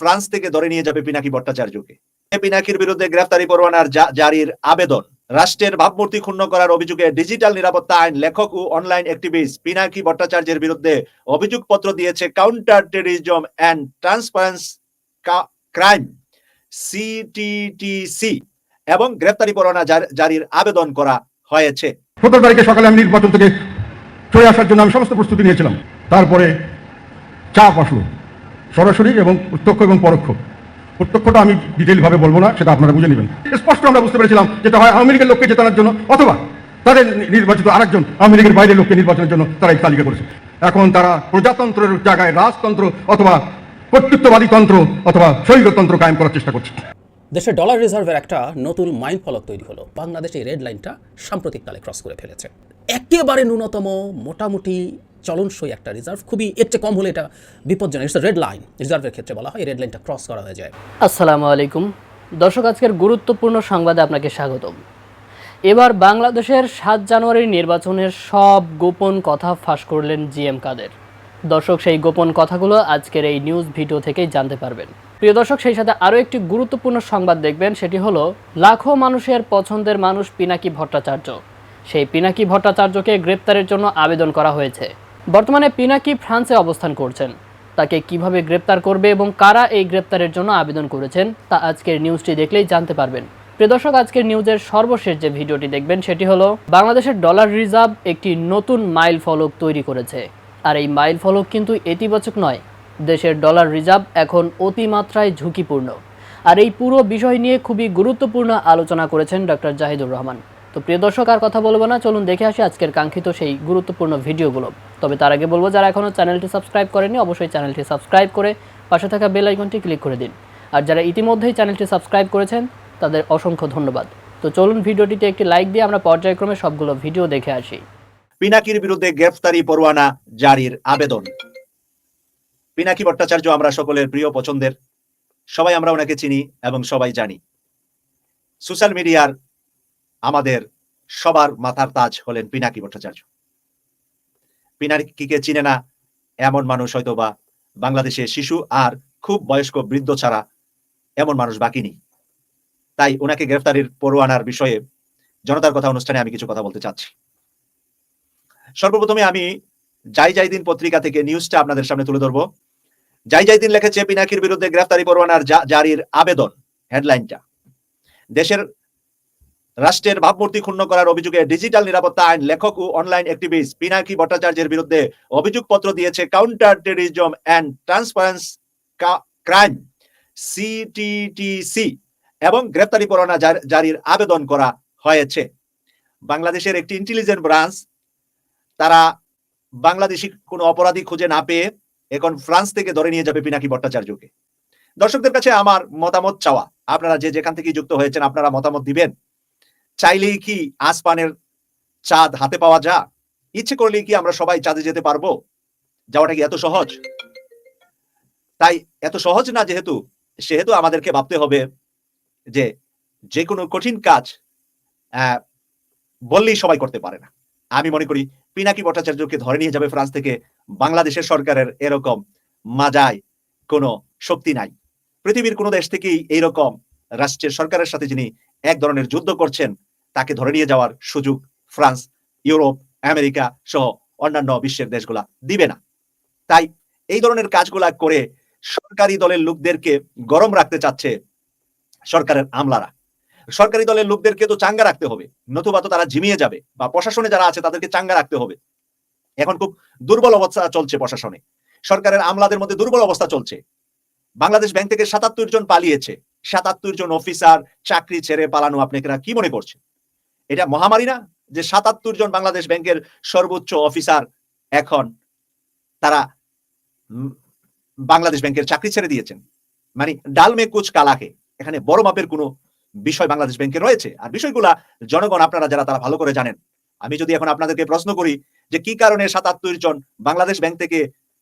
France থেকে ধরে নিয়ে যাবে পিনাকি ভট্টাচার্যকে। পিনাকির বিরুদ্ধে গ্রেফতারি পরোয়ানার জারির আবেদন। রাষ্ট্রের ভাবমূর্তি ক্ষুণ্ণ করার অভিযোগে ডিজিটাল নিরাপত্তা আইন লেখক ও অনলাইন অ্যাক্টিভিস্ট পিনাকি ভট্টাচার্যের বিরুদ্ধে অভিযোগপত্র দিয়েছে counter terrorism and transparency crime CTTC এবং গ্রেফতারি পরোয়ানা জারির আবেদন করা হয়েছে। সতেরো তারিখে সকালে আমি নির্বাচন থেকে চলে আসার জন্য আমি সমস্ত প্রস্তুতি নিয়েছিলাম। তারপরে চাপ আসলো। সরাসরি এবং প্রত্যক্ষ এবং পরোক্ষ। প্রত্যক্ষটা আমি ডিটেল ভাবে বলব না, সেটা আপনারা বুঝে নেবেন। স্পষ্ট আমরা বুঝতে পেরেছিলাম যেটা হয় আওয়ামী লীগের লোককে জেতানোর জন্য, অথবা তাদের নির্বাচিত আরেকজন আওয়ামী লীগের বাইরের লোককে নির্বাচনের জন্য তারা এই তালিকা করেছে। এখন তারা প্রজাতন্ত্রের জায়গায় রাজতন্ত্র অথবা কর্তৃত্ববাদী তন্ত্র অথবা স্বৈরতন্ত্র কায়েম করার চেষ্টা করছে। দেশের ডলার রিজার্ভের একটা নতুন মাইল ফলক তৈরি হলো। বাংলাদেশ এই রেড লাইনটা সাম্প্রতিককালে ক্রস করে ফেলেছে। একেবারে ন্যূনতম, মোটামুটি চলনসই একটা রিজার্ভ খুবই এর চেয়ে কম হলে এটা বিপজ্জনক। রেড লাইন রিজার্ভের ক্ষেত্রে বলা হয়। এই রেড লাইনটা ক্রস করা হয়ে যায়। আসসালামু আলাইকুম। দর্শক, আজকের গুরুত্বপূর্ণ সংবাদে আপনাকে স্বাগতম। এবার বাংলাদেশের সাত জানুয়ারির নির্বাচনের সব গোপন কথা ফাঁস করলেন জিএম কাদের। দর্শক, সেই গোপন কথাগুলো আজকের এই নিউজ ভিডিও থেকেই জানতে পারবেন। প্রিয় দর্শক, সেই সাথে আরও একটি গুরুত্বপূর্ণ সংবাদ দেখবেন। সেটি হলো, লাখো মানুষের পছন্দের মানুষ পিনাকি ভট্টাচার্য। সেই পিনাকি ভট্টাচার্যকে গ্রেপ্তারের জন্য আবেদন করা হয়েছে। বর্তমানে পিনাকি ফ্রান্সে অবস্থান করছেন। তাকে কীভাবে গ্রেপ্তার করবে এবং কারা এই গ্রেপ্তারের জন্য আবেদন করেছেন, তা আজকের নিউজটি দেখলেই জানতে পারবেন। প্রিয় দর্শক, আজকের নিউজের সর্বশেষ যে ভিডিওটি দেখবেন, সেটি হলো, বাংলাদেশের ডলার রিজার্ভ একটি নতুন মাইল ফলক তৈরি করেছে। আর এই মাইল ফলক কিন্তু ইতিবাচক নয়। দেশের ডলার রিজার্ভ এখন অতিমাত্রায় ঝুঁকিপূর্ণ। আর এই পুরো বিষয় নিয়ে খুবই গুরুত্বপূর্ণ আলোচনা করেছেন ডক্টর জাহিদুর রহমান। তো প্রিয় দর্শক, আর কথা বলব না, চলুন দেখে আসি আজকের কাঙ্ক্ষিত সেই গুরুত্বপূর্ণ ভিডিওগুলো। তবে তার আগে বলব, যারা এখনও চ্যানেলটি সাবস্ক্রাইব করেনি অবশ্যই চ্যানেলটি সাবস্ক্রাইব করে পাশে থাকা বেল আইকনটি ক্লিক করে দিন। আর যারা ইতিমধ্যেই চ্যানেলটি সাবস্ক্রাইব করেছেন, তাদের অসংখ্য ধন্যবাদ। তো চলুন ভিডিওটিতে একটি লাইক দিয়ে আমরা পর্যায়ক্রমে সবগুলো ভিডিও দেখে আসি। পিনাকির বিরুদ্ধে গ্রেফতারি পরোয়ানা জারির আবেদন। পিনাকি ভট্টাচার্য, আমরা সকলের প্রিয় পছন্দের। সবাই আমরা ওনাকে চিনি এবং সবাই জানি। সোশ্যাল মিডিয়ার আমাদের সবার মাথার তাজ হলেন পিনাকি ভট্টাচার্য। পিনাকিকে চিনে না। এমন মানুষ হয়তো বা বাংলাদেশে শিশু আর খুব বয়স্ক বৃদ্ধ ছাড়া এমন মানুষ বাকি নেই। তাই ওনাকে গ্রেফতারির পরোয়ানার বিষয়ে জনতার কথা অনুষ্ঠানে আমি কিছু কথা বলতে চাচ্ছি। সর্বপ্রথমে আমি যাই যাই দিন পত্রিকা থেকে নিউজটা আপনাদের সামনে তুলে ধরবো। যাই যাই দিন লিখেছে পিনাকির বিরুদ্ধে গ্রেফতারি পরোয়ানার জারির আবেদন, হেডলাইনটা। দেশের রাষ্ট্রের ভাবমূর্তি ক্ষুণ্ণ করার অভিযোগে ডিজিটাল নিরাপত্তা আইন লেখক ও অনলাইন অ্যাক্টিভিস্ট পিনাকি ভট্টাচার্যের বিরুদ্ধে অভিযোগপত্র দিয়েছে counter terrorism and transparency crime CTTC এবং গ্রেফতারি পরোয়ানা জার- জারির আবেদন করা হয়েছে। বাংলাদেশের একটি ইন্টেলিজেন্ট ব্রাঞ্চ তারা বাংলাদেশি কোনো অপরাধী খুঁজে না পেয়ে এখন ফ্রান্স থেকে ধরে নিয়ে যাবে পিনাকি ভট্টাচার্যকে। দর্শকদের কাছে আমার মতামত চাওয়া। আপনারা যে যেখান থেকে যুক্ত হয়েছেন, আপনারা মতামত দিবেন। চাইলেই কি আসপানের চাঁদ হাতে পাওয়া যা ইচ্ছে করলেই কি আমরা সবাই চাঁদে যেতে পারব? যাওয়াটা কি এত সহজ? তাই এত সহজ না যেহেতু, সেহেতু আমাদেরকে ভাবতে হবে যে যে কোনো কঠিন কাজ বললেই সবাই করতে পারে না। আমি মনে করি পিনাকি ভট্টাচার্যকে ধরে নিয়ে যাবে ফ্রান্স থেকে বাংলাদেশের সরকারের এরকম মাজায় কোনো শক্তি নাই। পৃথিবীর কোনো দেশ থেকেই এইরকম রাষ্ট্রের সরকারের সাথে যিনি এক ধরনের যুদ্ধ করছেন তাকে ধরে নিয়ে যাওয়ার সুযোগ ফ্রান্স, ইউরোপ, আমেরিকা সহ অন্যান্য বিশ্বের দেশগুলা দিবে না। তাই এই ধরনের কাজগুলা করে সরকারি দলের লোকদেরকে গরম রাখতে চাচ্ছে সরকারের আমলারা। সরকারি দলের লোকদেরকে তো চাঙ্গা রাখতে হবে, নতুবা তো তারা ঝিমিয়ে যাবে বা প্রশাসনে যারা আছে তাদেরকে চাঙ্গা রাখতে হবে। এখন খুব দুর্বল অবস্থা চলছে প্রশাসনে। সরকারের আমলাদের মধ্যে দুর্বল অবস্থা চলছে। বাংলাদেশ ব্যাংক থেকে সাতাত্তর জন পালিয়েছে। সাতাত্তর জন অফিসার চাকরি ছেড়ে পালানো আপনারা কি মনে করছেন এটা মহামারী না, যে সাতাত্তর জন বাংলাদেশ ব্যাংকের সর্বোচ্চ অফিসার এখন তারা বাংলাদেশ ব্যাংকের চাকরি ছেড়ে দিয়েছেন। মানে ডাল মে কুচ কালাকে এখানে বড় মাপের কোনো বিষয় বাংলাদেশ ব্যাংকে রয়েছে। আর বিষয়গুলা জনগণ, আপনারা যারা তারা ভালো করে জানেন। আমি যদি এখন আপনাদেরকে প্রশ্ন করি যে কি কারণে সাতাত্তর জন বাংলাদেশ ব্যাংক থেকে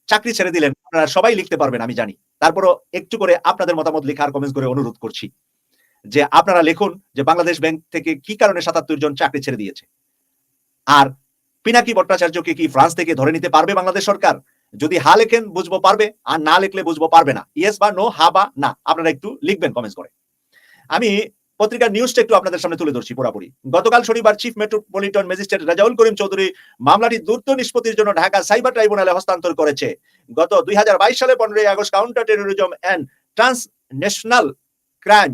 চাকরি ছেড়ে দিলেন, আপনারা সবাই লিখতে পারবেন, আমি জানি। তারপরও একটু করে আপনাদের মতামত লেখার কমেন্টস করে অনুরোধ করছি। যে আপনারা লিখুন যে বাংলাদেশ ব্যাংক থেকে কি কারণে সাতাত্তর জন চাকরি ছেড়ে দিয়েছে। আর পিনাকি ভট্টাচার্যকে কি ফ্রান্স থেকে ধরে নিতে পারবে বাংলাদেশ সরকার? যদি হা লেখেন, বুঝব পারবে, আর না লিখলে বুঝব পারবে না। ইয়েস বা নো হা বা না, আপনারা একটু লিখবেন কমেন্টস করে। আমি পত্রিকার নিউজটা একটু আপনাদের সামনে তুলে ধরছি পুরোপুরি। গতকাল শনিবার chief metropolitan magistrate Rajaul Karim Chowdhury মামলাটি দ্রুত নিষ্পত্তির জন্য ঢাকা সাইবার ট্রাইব্যুনালে হস্তান্তর করেছে। গত দুই হাজার বাইশ সালে পনেরোই August counter terrorism and transnational crime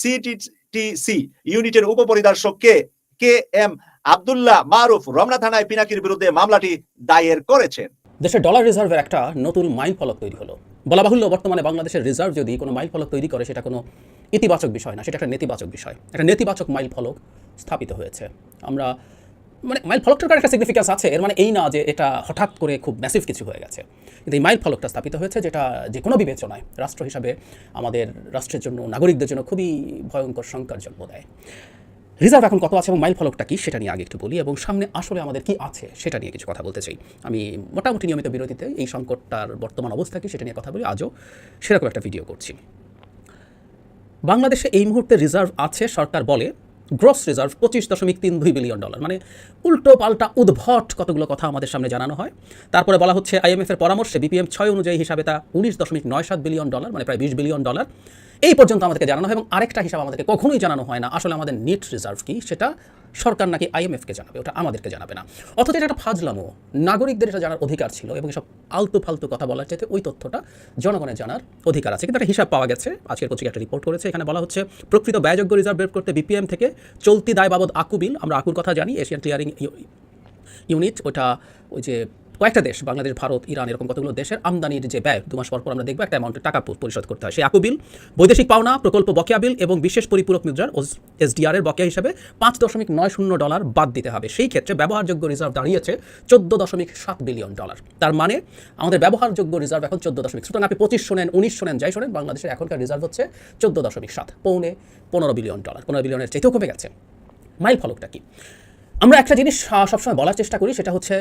CTTC ইউনিটের উপপরিদর্শক কে? কে এম আবদুল্লাহ মারুফ, রমনা থানায় পিনাকির বিরুদ্ধে মামলাটি দায়ের করেছেন। দেশের ডলার রিজার্ভের একটা নতুন মাইল ফলক তৈরি হলো। বলা বাহুল্য, বর্তমানে বাংলাদেশের রিজার্ভ যদি কোনো মাইল ফলক তৈরি করে, সেটা কোনো ইতিবাচক বিষয় না, সেটা একটা নেতিবাচক বিষয়। একটা নেতিবাচক মাইল ফলক স্থাপিত হয়েছে। আমরা মানে মাইল ফলকটার একটা সিগনিফিকেন্স আছে? এর মানে এই না যে এটা হঠাৎ করে খুব ম্যাসিভ কিছু হয়ে গেছে। কিন্তু এই মাইল ফলকটা স্থাপিত হয়েছে যেটা যে কোনো বিবেচনায় রাষ্ট্র হিসাবে আমাদের রাষ্ট্রের জন্য, নাগরিকদের জন্য খুবই ভয়ঙ্কর, শঙ্কার জন্ম দেয়। রিজার্ভ এখন কত আছে এবং মাইল ফলকটা কি সেটা নিয়ে আগে একটু বলি এবং সামনে আসলে আমাদের কি আছে সেটা নিয়ে কিছু কথা বলতে চাই। আমি মোটামুটি নিয়মিত বিরতিতে এই সংকটটার বর্তমান অবস্থা কি সেটা নিয়ে কথা বলি। আজও সেরকম একটা ভিডিও করছি। বাংলাদেশে এই মুহূর্তে রিজার্ভ আছে, সরকার বলে গ্রস রিজার্ভ পঁচিশ দশমিক তিন দুই বিলিয়ন ডলার মানে উল্টো পাল্টা উদ্ভট কতগুলো কথা আমাদের সামনে জানানো হয়। তারপরে বলা হচ্ছে আইএমএফের পরামর্শে বিপিএম ছয় অনুযায়ী হিসাবে তা উনিশ দশমিক নয় সাত বিলিয়ন ডলার মানে প্রায় বিশ বিলিয়ন ডলার এই পর্যন্ত আমাদেরকে জানানো হয় এবং আরেকটা হিসাব আমাদেরকে কখনোই জানানো হয় না। আসলে আমাদের নেট রিজার্ভ কি? সেটা সরকার নাকি আইএমএফকে জানাবে? ওটা আমাদেরকে জানাবে না। অথচ এটা একটা ফাজলামো। নাগরিকদের এটা জানার অধিকার ছিল এবং সব আলতু ফালতু কথা বলার চাইতে ওই তথ্যটা জনগণের জানার অধিকার আছে। কিন্তু একটা হিসাব পাওয়া গেছে। আজকের পত্রিকা একটা রিপোর্ট করেছে। এখানে বলা হচ্ছে, প্রকৃত ব্যয়যোগ্য রিজার্ভ বের করতে বিপিএম থেকে চলতি দায় বাবদ আকু বিল আমরা আকুর কথা জানি। এশিয়ান ক্লিয়ারিং ইউনিট ওটা ওই যে কয়েকটা দেশ, বাংলাদেশ, ভারত, ইরান, এরকম কতগুলো দেশের আমদানির যে ব্যয়, দু মাস পর পর আমরা দেখব একটা অ্যামাউন্টের টাকা পরিশোধ করতে হয়। সেই আকু বিল বৈদেশিক পাওনা, প্রকল্প বকেয়া বিল এবং বিশেষ পরিপূরক মুদ্রার এসডিআর এর বকেয়া হিসাবে পাঁচ দশমিক নয় শূন্য ডলার বাদ দিতে হবে। সেই ক্ষেত্রে ব্যবহারযোগ্য রিজার্ভ দাঁড়িয়েছে চোদ্দ দশমিক সাত বিলিয়ন ডলার তার মানে আমাদের ব্যবহারযোগ্য রিজার্ভ এখন চোদ্দ দশমিক সুতরাং আপনি পঁচিশ শোনেন, উনিশ শোনেন, যাই শোনেন, বাংলাদেশের এখনকার রিজার্ভ হচ্ছে চোদ্দ দশমিক সাত, পৌনে পনেরো বিলিয়ন ডলার পনেরো বিলিয়নের চাইতেও কমে গেছে। মাইল ফলকটা কি? আমরা একটা জিনিস সবসময় বলার চেষ্টা করি, সেটা হচ্ছে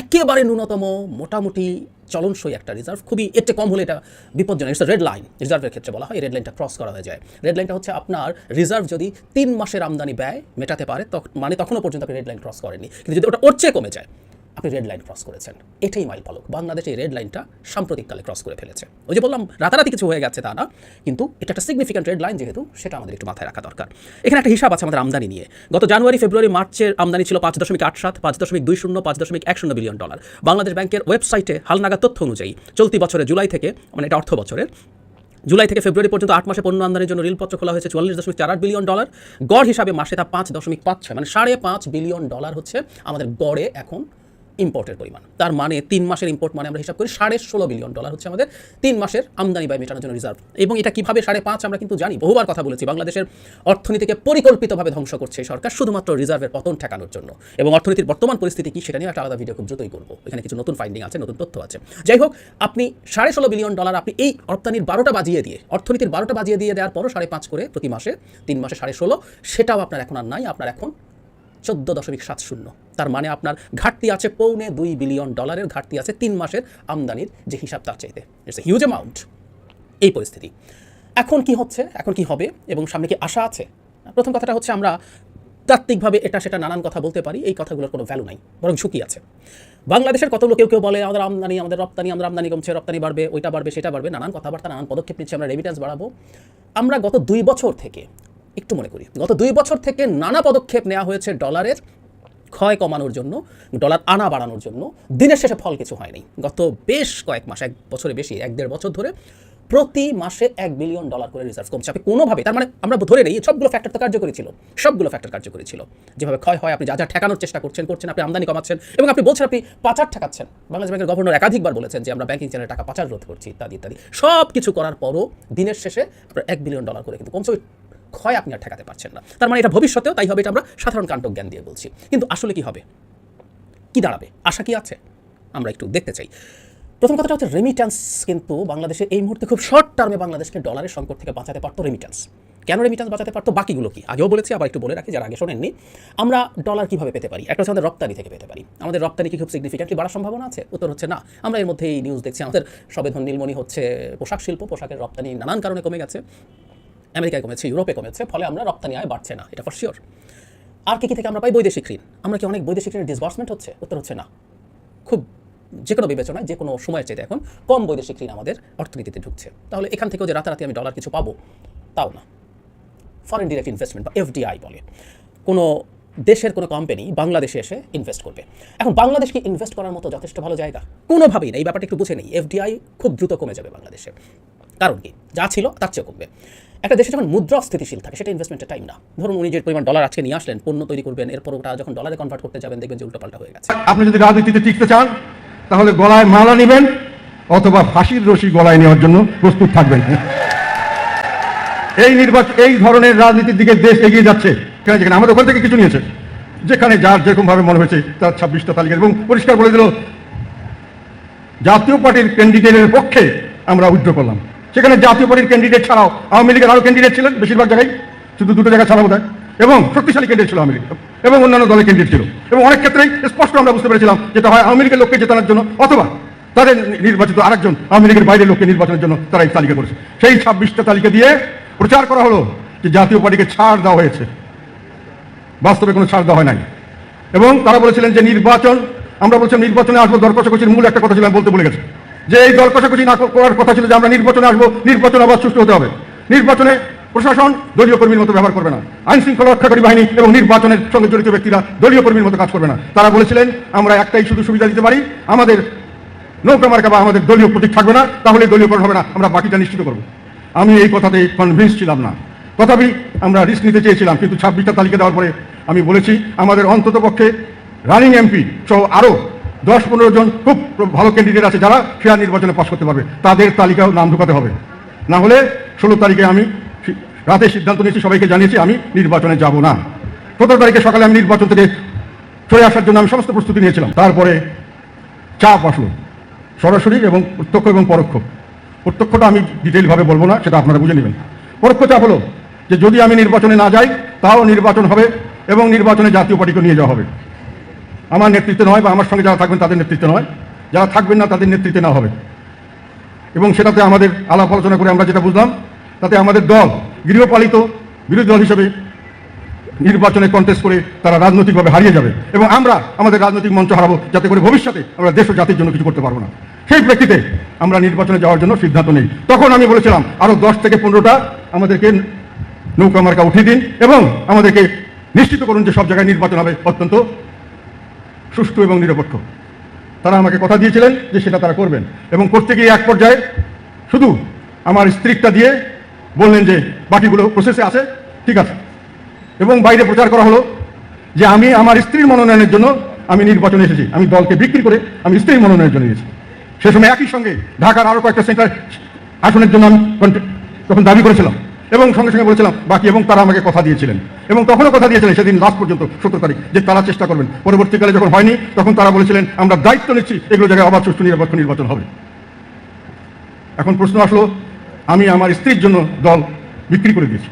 একেবারে ন্যূনতম, মোটামুটি চলনসই একটা রিজার্ভ খুবই এর কম হলে এটা বিপজ্জনক। ইটস রেড লাইন রিজার্ভের ক্ষেত্রে বলা হয়, এই রেড লাইনটা ক্রস করা হয়ে যায়। রেড লাইনটা হচ্ছে আপনার রিজার্ভ যদি তিন মাসের আমদানি ব্যয় মেটাতে পারে মানে তখনও পর্যন্ত আপনি রেড লাইন ক্রস করেনি কিন্তু যদি ওটা ওর চেয়ে কমে যায় আপনি রেড লাইন ক্রস করেছেন। এটাই মাইল ফলক বাংলাদেশ এই রেড লাইনটা সাম্প্রতিককালে ক্রস করে ফেলেছে। ওই যে বললাম, রাতারাতি কিছু হয়ে গেছে তা না, কিন্তু এটা একটা সিগনিফিক্যান্ট রেড লাইন যেহেতু, সেটা আমাদের একটু মাথায় রাখা দরকার। এখানে একটা হিসাব আছে আমাদের আমদানি নিয়ে। গত জানুয়ারি, ফেব্রুয়ারি, মার্চের আমদানি ছিল পাঁচ দশমিক আট সাত, পাঁচ দশমিক দুই শূন্য, পাঁচ দশমিক এক শূন্য বিলিয়ন ডলার বাংলাদেশ ব্যাংকের ওয়েবসাইটে হালনাগা তথ্য অনুযায়ী, চলতি বছরে জুলাই থেকে মানে এটা অর্থ বছরের, জুলাই থেকে ফেব্রুয়ারি পর্যন্ত আট মাসে পণ্য আমদানির জন্য রেলপত্র খোলা হয়েছে চুয়াল্লিশ দশমিক চার আট বিলিয়ন ডলার গড় হিসাবে মাসে তা পাঁচ দশমিক পাঁচ ছয় মানে সাড়ে পাঁচ বিলিয়ন ডলার হচ্ছে আমাদের গড়ে এখন ইম্পোর্টের পরিমাণ। তার মানে তিন মাসের ইম্পোর্ট মানে আমরা হিসাব করি সাড়ে ষোলো বিলিয়ন ডলার হচ্ছে আমাদের তিন মাসের আমদানি ব্যয় মেটানোর জন্য রিজার্ভ এবং এটা কীভাবে সাড়ে পাঁচ আমরা কিন্তু জানি, বহুবার কথা বলেছি, বাংলাদেশের অর্থনীতিকে পরিকল্পিতভাবে ধ্বংস করছে সরকার শুধুমাত্র রিজার্ভের পতন ঠেকানোর জন্য। এবং অর্থনীতির বর্তমান পরিস্থিতি কি সেটা নিয়ে একটা আলাদা ভিডিও খুব দ্রুতই করব। এখানে কিছু নতুন ফাইন্ডিং আছে, নতুন তথ্য আছে। যাই হোক, আপনি সাড়ে ষোলো বিলিয়ন ডলার আপনি এই রপ্তানির বারোটা বাজিয়ে দিয়ে, অর্থনীতির বারোটা বাজিয়ে দিয়ে দেওয়ার পরও সাড়ে পাঁচ করে প্রতি মাসে, তিন মাসে সাড়ে ষোলো, সেটাও আপনার এখন আর নাই। আপনার এখন চোদ্দ দশমিক সাত শূন্য। তার মানে আপনার ঘাটতি আছে পৌনে দুই বিলিয়ন ডলারের, ঘাটতি আছে তিন মাসের আমদানির যে হিসাব তার চাইতে। ইটস এ হিউজ অ্যামাউন্ট এই পরিস্থিতি। এখন কি হচ্ছে? এখন কি হবে? এবং সামনে কি আশা আছে? প্রথম কথাটা হচ্ছে আমরা তাত্ত্বিকভাবে এটা সেটা নানান কথা বলতে পারি, এই কথাগুলোর কোনো ভ্যালু নাই, বরং ঝুঁকি আছে। বাংলাদেশের কতগুলো কেউ কেউ বলে, আমাদের আমদানি, আমাদের রপ্তানি আমরা আমদানি কমছে, রপ্তানি বাড়বে, ওইটা বাড়বে, সেটা বাড়বে। নানান কথাবার্তা, নানান পদক্ষেপ নিচ্ছে, আমরা রেমিটেন্স বাড়াবো। আমরা গত দুই বছর থেকে একটু মনে করি। গত দুই বছর থেকে নানা পদক্ষেপ নেওয়া হয়েছে ডলারের ক্ষয় কমানোর জন্য, ডলার আনা বাড়ানোর জন্য। দিনের শেষে ফল কিছু হয়নি। গত বেশ কয়েক মাস, এক বছরে বেশি, এক দেড় বছর ধরে প্রতি মাসে এক বিলিয়ন ডলার করে রিজার্ভ কমছে। আপনি কোনোভাবে তার মানে আমরা ধরে নেই, সবগুলো ফ্যাক্টর তো কার্যকরী ছিল। সবগুলো ফ্যাক্টর কার্যকরী ছিল। যেভাবে ক্ষয় হয়, আপনি যা যা ঠেকানোর চেষ্টা করছেন করছেন, আপনি আমদানি কমাচ্ছেন এবং আপনি বলছেন আপনি পাচার ঠেকাচ্ছেন। বাংলাদেশ ব্যাংকের গভর্নর একাধিকবার বলেছেন যে আমরা ব্যাংকিং চ্যানেলে টাকা পাচার রোধ করছি, ইত্যাদি ইত্যাদি। সব কিছু করার পরও দিনের শেষে এক বিলিয়ন ডলার করে কিন্তু কমছে। ক্ষয় আপনি আর ঠেকাতে পারছেন না। তার মানে এটা ভবিষ্যতেও তাই হবে, এটা আমরা সাধারণ কাণ্টক জ্ঞান দিয়ে বলছি। কিন্তু আসলে কি হবে? কি দাঁড়াবে? আশা কি আছে? আমরা একটু দেখতে চাই। প্রথম কথাটা হচ্ছে রেমিট্যান্স কিন্তু বাংলাদেশে এই মুহূর্তে খুব শর্ট টার্মে বাংলাদেশকে ডলারের সংকট থেকে বাঁচাতে পারতো রেমিট্যান্স কেন রেমিট্যান্স বাঁচাতে পারতো? বাকিগুলো কি? আগেও বলেছি, আবার একটু বলে রাখি, যারা আগে শোনেননি। আমরা ডলার কীভাবে পেতে পারি? একটা হচ্ছে আমাদের রপ্তানি থেকে পেতে পারি। আমাদের রপ্তানি কি খুব সিগনিফিক্যান্টলি বাড়ার সম্ভাবনা আছে? উত্তর হচ্ছে না। আমরা এর মধ্যে এই নিউজ দেখছি, আমাদের সবেধন নীলমণি হচ্ছে পোশাক শিল্প, পোশাকের রপ্তানি নানান কারণে কমে গেছে। আমেরিকায় কমেছে, ইউরোপে কমেছে, ফলে আমরা রপ্তানি আয় বাড়ছে না, এটা ফর শিওর আর কি কি থেকে আমরা পাই? বৈদেশিক ঋণ। আমরা কি অনেক বৈদেশিক ঋণের ডিসবার্সমেন্ট হচ্ছে? উত্তর হচ্ছে না। খুব যে কোনো বিবেচনায় যে কোনো সময়ের চাইতে এখন কম বৈদেশিক ঋণ আমাদের অর্থনীতিতে ঢুকছে। তাহলে এখান থেকেও যে রাতারাতি আমি ডলার কিছু পাবো, তাও না। ফরেন ডিরেক্ট ইনভেস্টমেন্ট বা এফডিআই বলে। কোনো দেশের কোনো কোম্পানি বাংলাদেশে এসে ইনভেস্ট করবে। এখন বাংলাদেশকে ইনভেস্ট করার মতো যথেষ্ট ভালো জায়গা কোনোভাবেই না। এই ব্যাপারটা একটু বুঝে নেই। এফডিআই খুব দ্রুত কমে যাবে বাংলাদেশে। কারণ কি? যা ছিল তার চেয়ে কমবে। একটা দেশে যখন মুদ্রা স্থিতিশীল থাকে, সেটা ইনভেস্টমেন্টের টাইম না। ধরুন উনি যে পরিমাণ ডলার আজকে নিয়ে আসলেন, পণ্য তৈরি করবেন, এরপর ওটা যখন ডলারে কনভার্ট করতে যাবেন, দেখবেন যে উল্টোপাল্টা হয়ে গেছে। আপনি যদি রাজনীতিতে টিকতে চান, তাহলে গলায় মালা নেবেন অথবা ফাঁসির রশি গলায় নেওয়ার জন্য প্রস্তুত থাকবেন। এই নির্বাচন এই ধরনের রাজনীতির দিকে দেশ এগিয়ে যাচ্ছে। যেখানে আমাদের ওখান থেকে কিছু নিয়েছে। যেখানে যার যেরকম ভাবে মনে হয়েছে, তার ছাব্বিশটা তালিকা। এবং পরিষ্কার বলে দিল, জাতীয় পার্টির ক্যান্ডিডেটের পক্ষে আমরা উইথড্র করলাম। সেখানে জাতীয় পার্টির ক্যান্ডিডেট ছাড়াও আওয়ামী লীগের আরও ক্যান্ডিডেট ছিলেন বেশিরভাগ জায়গায়। শুধু দুটো জায়গা ছাড়া বোধ হয় এবং শক্তিশালী ক্যান্ডিডেট ছিল আওয়ামী লীগ। এবং অন্যান্য দলের ক্যান্ডিডেট ছিল। এবং অনেক ক্ষেত্রেই স্পষ্ট আমরা বুঝতে পেরেছিলাম যেটা হয় আওয়ামী লীগের লোককে জেতানোর জন্য অথবা তাদের নির্বাচিত আরেকজন আওয়ামী লীগের বাইরের লোককে নির্বাচনের জন্য তারা এই তালিকা করেছে। সেই ছাব্বিশটা তালিকা দিয়ে প্রচার করা হলো যে জাতীয় পার্টিকে ছাড় দেওয়া হয়েছে। বাস্তবে কোনো ছাড় দেওয়া হয় নাই। এবং তারা বলেছিলেন যে নির্বাচন, আমরা বলছিলাম নির্বাচনে আসব দর কষাকষির মূল একটা কথা ছিল বলতে বলে গেছি। যে এই দর কষাকষি না করার কথা ছিল যে আমরা নির্বাচনে আসব, নির্বাচন আবার সুস্থ হতে হবে। নির্বাচনে প্রশাসন দলীয় কর্মীর মতো ব্যবহার করবে না। আইন শৃঙ্খলা রক্ষাকারী বাহিনী এবং নির্বাচনের সঙ্গে জড়িত ব্যক্তিরা দলীয় কর্মীর মতো কাজ করবে না। তারা বলেছিলেন, আমরা একটাই শুধু সুবিধা দিতে পারি, আমাদের নৌকা মার্কা বা আমাদের দলীয় প্রতীক থাকবে না, তাহলে দলীয় দলীয়করণ হবে না, আমরা বাকিটা নিশ্চিত করব। আমি এই কথাতে কনভিন্স ছিলাম না। তথাপি আমরা রিস্ক নিতে চেয়েছিলাম, কিন্তু ছাব্বিশটা তালিকা দেওয়ার পরে আমি বলেছি, আমাদের অন্তত পক্ষে রানিং এমপি সহ আরও দশ পনেরো জন খুব ভালো ক্যান্ডিডেট আছে যারা ফেয়ার নির্বাচনে পাশ করতে পারবে। তাদের তালিকাও নাম ঢুকাতে হবে। না হলে ষোলো তারিখে আমি রাতে সিদ্ধান্ত নিয়েছি, সবাইকে জানিয়েছি আমি নির্বাচনে যাব না। সতেরো তারিখে সকালে আমি নির্বাচন থেকে চলে আসার জন্য আমি সমস্ত প্রস্তুতি নিয়েছিলাম। তারপরে চাপ আসলো, সরাসরি এবং প্রত্যক্ষ এবং পরোক্ষ। প্রত্যক্ষটা আমি ডিটেলভাবে বলব না, সেটা আপনারা বুঝে নেবেন। পরোক্ষ চাপ হলো যে যদি আমি নির্বাচনে না যাই, তাও নির্বাচন হবে এবং নির্বাচনে জাতীয় পার্টিকে নিয়ে যাওয়া হবে। আমার নেতৃত্বে নয় বা আমার সঙ্গে যারা থাকবেন তাদের নেতৃত্বে নয়। যারা থাকবেন না তাদের নেতৃত্বে না হবে। এবং সেটাতে আমাদের আলাপ আলোচনা করে আমরা যেটা বুঝলাম, তাতে আমাদের দল গৃহপালিত বিরোধী দল হিসেবে নির্বাচনে কন্টেস্ট করে তারা রাজনৈতিকভাবে হারিয়ে যাবে এবং আমরা আমাদের রাজনৈতিক মঞ্চ হারাবো, যাতে করে ভবিষ্যতে আমরা দেশ ও জাতির জন্য কিছু করতে পারব না। সেই প্রেক্ষিতে আমরা নির্বাচনে যাওয়ার জন্য সিদ্ধান্ত নেই। তখন আমি বলেছিলাম আরও দশ থেকে পনেরোটা আমাদেরকে নৌকা মার্কা উঠিয়ে দিন এবং আমাদেরকে নিশ্চিত করুন যে সব জায়গায় নির্বাচন হবে অত্যন্ত সুষ্ঠু এবং নিরপেক্ষ। তারা আমাকে কথা দিয়েছিলেন যে সেটা তারা করবেন এবং করতে গিয়ে এক পর্যায়ে শুধু আমার স্ত্রীটা দিয়ে বললেন যে বাকিগুলো প্রসেসে আছে, ঠিক আছে। এবং বাইরে প্রচার করা হলো যে আমি আমার স্ত্রীর মনোনয়নের জন্য আমি নির্বাচনে এসেছি, আমি দলকে বিক্রি করে আমি স্ত্রীর মনোনয়নের জন্য এসেছি। সে সময় একই সঙ্গে ঢাকার আরও কয়েকটা সেন্টার আসনের জন্য আমি তখন দাবি করেছিলাম। এবং সঙ্গে সঙ্গে বলেছিলাম, বাকি এবং তারা আমাকে কথা দিয়েছিলেন। এবং তখনও কথা দিয়েছিলেন, সেদিন লাস্ট পর্যন্ত, সত্তর তারিখ, যে তারা চেষ্টা করবেন। পরবর্তীকালে যখন হয়নি, তখন তারা বলেছিলেন, আমরা দায়িত্ব নিচ্ছি, এগুলো জায়গায় অবাধ, সুষ্ঠু, নিরপেক্ষ নির্বাচন হবে। এখন প্রশ্ন আসলো, আমি আমার স্ত্রীর জন্য দল বিক্রি করে দিয়েছি।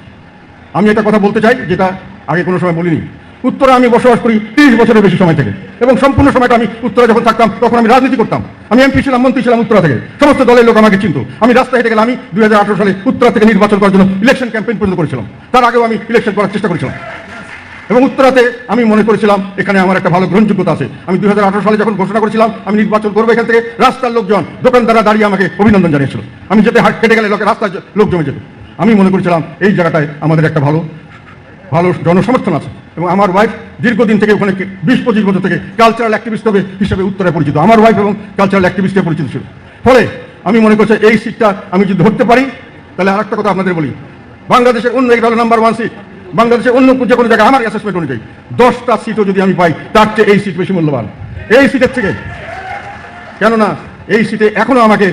আমি একটা কথা বলতে চাই, যেটা আগে কোনো সময় বলিনি। উত্তরে আমি বসবাস করি তিরিশ বছরের বেশি সময় থেকে। এবং সম্পূর্ণ সময়টা আমি উত্তরে যখন থাকতাম, তখন আমি রাজনীতি করতাম। আমি এমপি ছিলাম, মন্ত্রী ছিলাম উত্তরা থেকে। সমস্ত দলের লোক আমাকে চিনত। আমি রাস্তায় হেঁটে গেলে আমি দু হাজার আঠারো সালে উত্তরা থেকে নির্বাচন করার জন্য ইলেকশন ক্যাম্পেইন পর্যন্ত করেছিলাম। তার আগেও আমি ইলেকশন করার চেষ্টা করেছিলাম। এবং উত্তরাতে আমি মনে করেছিলাম, এখানে আমার একটা ভালো গ্রহণযোগ্যতা আছে। আমি দুই হাজার আঠারো সালে যখন ঘোষণা করেছিলাম, আমি নির্বাচন করব এখান থেকে, রাস্তার লোকজন, দোকানদাররা দাঁড়িয়ে আমাকে অভিনন্দন জানিয়েছিল। আমি যেতে হাট কেটে গেলে লোকের রাস্তায় লোক জমে যেত। আমি মনে করেছিলাম, এই জায়গাটায় আমাদের একটা ভালো ভালো জনসমর্থন আছে এবং আমার ওয়াইফ দীর্ঘদিন থেকে ওখানে বিশ পঁচিশ বছর থেকে কালচারাল অ্যাক্টিভিস্ট হবে হিসেবে উত্তরে পরিচিত। আমার ওয়াইফ এবং কালচারাল অ্যাক্টিভিস্ট পরিচিত ছিল। ফলে আমি মনে করছি এই সিটটা আমি যদি ধরতে পারি, তাহলে আর একটা কথা আপনাদের বলি। বাংলাদেশের অন্য হলো নাম্বার ওয়ান সিট বাংলাদেশের অন্য যে কোনো জায়গায় আমার অ্যাসেসমেন্ট অনুযায়ী দশটা সিটও যদি আমি পাই, তার চেয়ে এই সিট বেশি মূল্যবান। এই সিটের থেকে, কেননা এই সিটে এখনও আমাকে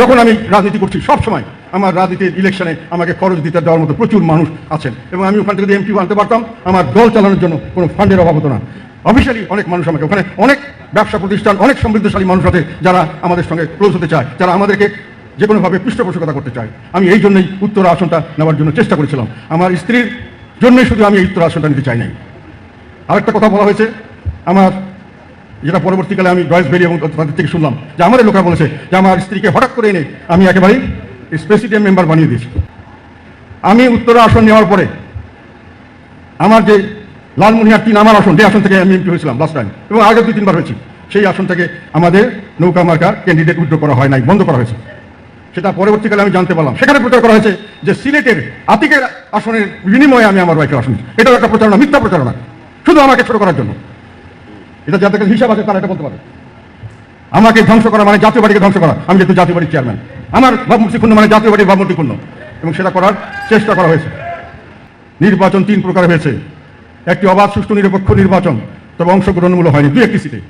যখন আমি রাজনীতি করছি সব সময় আমার রাজনীতির ইলেকশনে আমাকে খরচ দিতে দেওয়ার মতো প্রচুর মানুষ আছেন। এবং আমি ওখান থেকে এমপি আনতে পারতাম। আমার দল চালানোর জন্য কোনো ফান্ডের অভাব হতো না। অফিসিয়ালি অনেক মানুষ আমাকে ওখানে, অনেক ব্যবসা প্রতিষ্ঠান, অনেক সমৃদ্ধশালী মানুষ আছে যারা আমাদের সঙ্গে ক্লোজ হতে চায়, যারা আমাদেরকে যে কোনোভাবে পৃষ্ঠপোষকতা করতে চায়। আমি এই জন্যই উত্তর আসনটা নেওয়ার জন্য চেষ্টা করেছিলাম। আমার স্ত্রীর জন্যই শুধু আমি এই উত্তর আসনটা নিতে চাই নাই। আরেকটা কথা বলা হয়েছে, আমার যেটা পরবর্তীকালে আমি জয়েস বেরি এবং তাদের থেকে শুনলাম, যে আমাদের লোকেরা বলেছে যে আমার স্ত্রীকে হঠাৎ করে এনে আমি একেবারেই প্রেসিডেন্ট মেম্বার বানিয়ে দিয়েছে। আমি উত্তরা আসন নেওয়ার পরে আমার যে লালমনিহার তিন আমার আসন, যে আসন থেকে আমি এমপি হয়েছিলাম লাস্ট টাইম এবং আগে দুই, তিনবার হয়েছি, সেই আসন থেকে আমাদের নৌকা মার্কার ক্যান্ডিডেট উইথড্র করা হয় নাই, বন্ধ করা হয়েছে। সেটা পরবর্তীকালে আমি জানতে পারলাম। সেখানে প্রচার করা হয়েছে যে সিলেটের আতিকের আসনের বিনিময়ে আমি আমার ওয়াইফের আসন এটাও একটা প্রচারণা, মিথ্যা প্রচারণা। শুধু আমাকে ছোট করার জন্য। এটা যাদের কাছে হিসাব আছে, তারা এটা বলতে পারে আমাকে ধ্বংস করা মানে জাতীয় বাড়িকে ধ্বংস করা। আমি যেহেতু জাতীয় বাড়ির চেয়ারম্যান আমার ভাবমূর্তি মানে জাতীয় বাড়ির ভাবমূর্তি এবং সেটা করার চেষ্টা করা হয়েছে। নির্বাচন তিন প্রকার হয়েছে। একটি অবাধ, সুষ্ঠু, নিরপেক্ষ নির্বাচন, তবে অংশগ্রহণমূলক হয়নি। দুই একটি সিটে।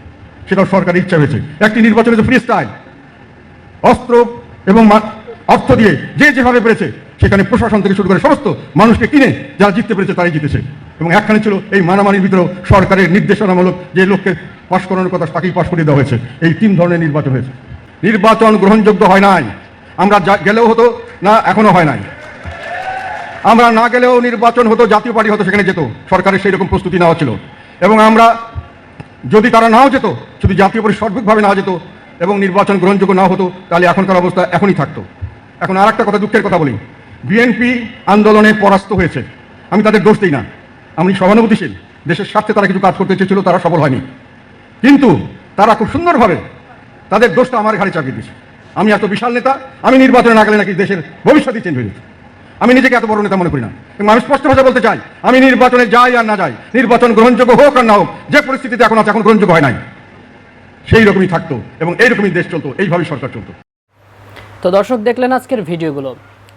সেটাও সরকারের ইচ্ছা হয়েছে। একটি নির্বাচন হয়েছে ফ্রি স্টাইল অস্ত্র এবং অর্থ দিয়ে যে যেভাবে পেরেছে, সেখানে প্রশাসন থেকে শুরু করে সমস্ত মানুষকে কিনে যারা জিততে পেরেছে, তারাই জিতেছে। এবং একখানে ছিল এই মারামারির ভিতরেও সরকারের নির্দেশনামূলক যে লোককে পাশ করানোর কথা তাকেই পাশ করে দেওয়া হয়েছে। এই তিন ধরনের নির্বাচন হয়েছে। নির্বাচন গ্রহণযোগ্য হয় নাই। আমরা গেলেও হতো, না এখনও হয় নাই। আমরা না গেলেও নির্বাচন হতো, জাতীয় পার্টি হতো, সেখানে যেত। সরকারের সেই রকম প্রস্তুতি নেওয়া ছিল। এবং আমরা যদি তারা নাও যেত, যদি জাতীয় পার্টি সর্বিকভাবে না যেত এবং নির্বাচন গ্রহণযোগ্য না হতো, তাহলে এখনকার অবস্থা এখনই থাকতো। এখন আর একটা কথা, দুঃখের কথা বলি। বিএনপি আন্দোলনে পরাস্ত হয়েছে। আমি তাদের দোষ দিই না। আমি সহানুভূতিশীল। দেশের স্বার্থে তারা কিছু কাজ করতে চেয়েছিল, তারা সফল হয়নি। কিন্তু তারা খুব সুন্দরভাবে তাদের দোষটা আমার ঘাড়ে চাপিয়ে দিয়েছে। আমি এত বিশাল নেতা, আমি নির্বাচনে না গেলে নাকি দেশের ভবিষ্যৎই চেঞ্জ হয়ে আমি নিজেকে এত বড় নেতা মনে করি না। এবং আমি স্পষ্ট ভাষা বলতে চাই, আমি নির্বাচনে যাই আর না যাই, নির্বাচন গ্রহণযোগ্য হোক আর না হোক, যে পরিস্থিতিতে এখন আছে, এখন গ্রহণযোগ্য হয় নাই। সেই রকমই থাকতো এবং এইরকমই দেশ চলতো, এইভাবেই সরকার চলতো। তো দর্শক দেখলেন আজকের ভিডিওগুলো,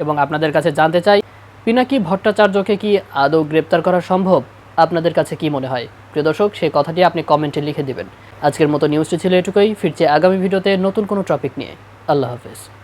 এবং আপনাদের কাছে জানতে চাই, পিনাকি ভট্টাচার্যকে কি আদৌ গ্রেপ্তার করা সম্ভব? আপনাদের কাছে কি মনে হয়? প্রিয় দর্শক সেই কথাটি আপনি কমেন্টে লিখে দিবেন। আজকের মতো নিউজটি ছিল এটুকুই। ফিরছে আগামী ভিডিওতে নতুন কোনো টপিক নিয়ে। আল্লাহ হাফেজ।